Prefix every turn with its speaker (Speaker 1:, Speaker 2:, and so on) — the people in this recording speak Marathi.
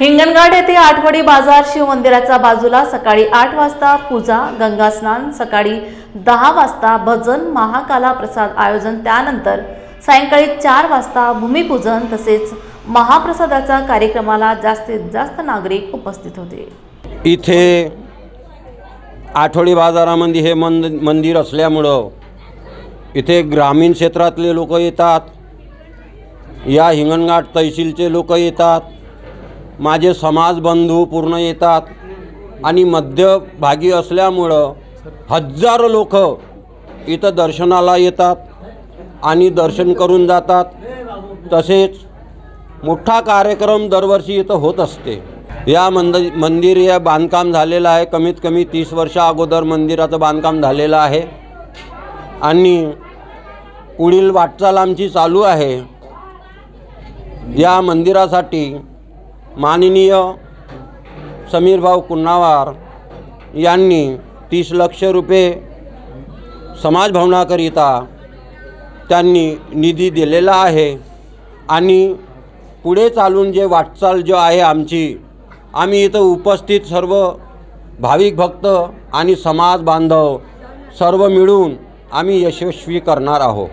Speaker 1: हिंगणघाट येथे आठवडी बाजार शिव मंदिराच्या बाजूला सकाळी आठ वाजता पूजा गंगास्नान सकाळी दहा वाजता भजन महाकाला प्रसाद आयोजन त्यानंतर सायंकाळी चार वाजता भूमिपूजन तसेच महाप्रसादाच्या कार्यक्रमाला जास्तीत जास्त नागरिक उपस्थित होते.
Speaker 2: इथे आठवडी बाजारामध्ये हे मंद मंदिर असल्यामुळं इथे ग्रामीण क्षेत्रातले लोक येतात. या हिंगणघाट तहसीलचे लोक येतात. माझे समाजबंधू पूर्ण येतात आणि मध्यभागी असल्यामुळं हजारो लोक इथं दर्शनाला येतात आणि दर्शन करून जातात. तसेच मोठा कार्यक्रम दरवर्षी इथं होत असते. या मंद मंदिर या बांधकाम झालेलं आहे. कमीत कमी तीस वर्षा अगोदर मंदिराचं बांधकाम झालेलं आहे. आणि पुढील वाटचाल आमची चालू आहे. या मंदिरासाठी माननीय समीरभाऊ कुन्नावार यांनी तीस लक्ष रुपये समाजभवनाकरिता त्यांनी निधी दिलेला आहे आणि पुढे चालून जे वाटचाल जो आहे आमची आम्ही इथं उपस्थित सर्व भाविक भक्त आणि समाज बांधव सर्व मिळून आम्ही यशस्वी करणार आहोत.